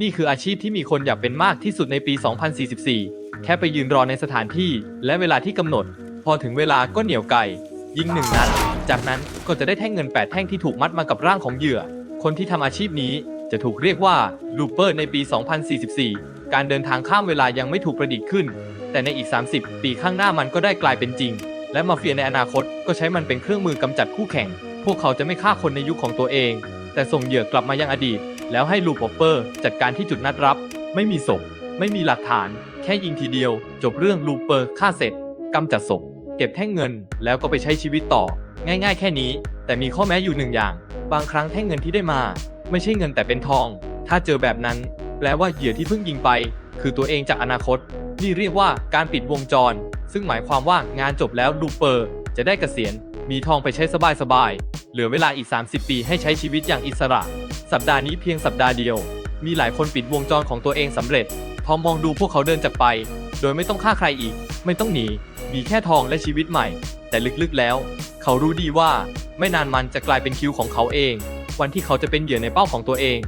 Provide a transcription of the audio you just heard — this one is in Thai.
นี่คืออาชีพที่มีคนอยากเป็นมากที่สุดในปี 2044 แค่ไปยืนรอในสถานที่และเวลาที่กำหนด พอถึงเวลาก็เหนียวไก่ ยิงหนึ่งนัด จากนั้นก็จะได้แท่งเงิน 8 แท่งที่ถูกมัดมากับร่างของเหยื่อ คนที่ทำอาชีพนี้จะถูกเรียกว่าลูเปอร์ในปี 2044 การเดินทางข้ามเวลายังไม่ถูกประดิษฐ์ขึ้น แต่ในอีก 30 ปีข้างหน้ามันก็ได้กลายเป็นจริง และมาเฟียในอนาคตก็ใช้มันเป็นเครื่องมือกำจัดคู่แข่ง พวกเขาจะไม่ฆ่าคนในยุคของตัวเอง แต่ส่งเหยื่อกลับมายังอดีต แล้วให้ลูปอปเปอร์จัดการที่จุดนัดรับ ไม่มีศพ ไม่มีหลักฐาน แค่ยิงทีเดียว จบเรื่องลูปเปอร์ฆ่าเสร็จกำจัดศพ เก็บแท่งเงิน แล้วก็ไปใช้ชีวิตต่อ ง่าย ๆ แค่นี้ แต่มีข้อแม้อยู่หนึ่งอย่าง บางครั้งแท่งเงินที่ได้มา ไม่ใช่เงินแต่เป็นทอง ถ้าเจอแบบนั้น แปลว่าเหยื่อที่เพิ่งยิงไป คือตัวเองจากอนาคต นี่เรียกว่าการปิดวงจร ซึ่งหมายความว่างานจบแล้วลูปเปอร์จะได้เกษียณมีทองไปใช้สบายๆ เหลือเวลาอีก 30 ปีให้ใช้ชีวิตอย่างอิสระ สัปดาห์นี้เพียงสัปดาห์เดียว มีหลายคนปิดวงจรของตัวเองสำเร็จพอมองดูพวกเขาเดินจากไป โดยไม่ต้องฆ่าใครอีก ไม่ต้องหนี มีแค่ทองและชีวิตใหม่ แต่ลึกๆแล้ว เขารู้ดีว่า ไม่นานมันจะกลายเป็นคิวของเขาเอง วันที่เขาจะเป็นเหยื่อในเป้าของตัวเอง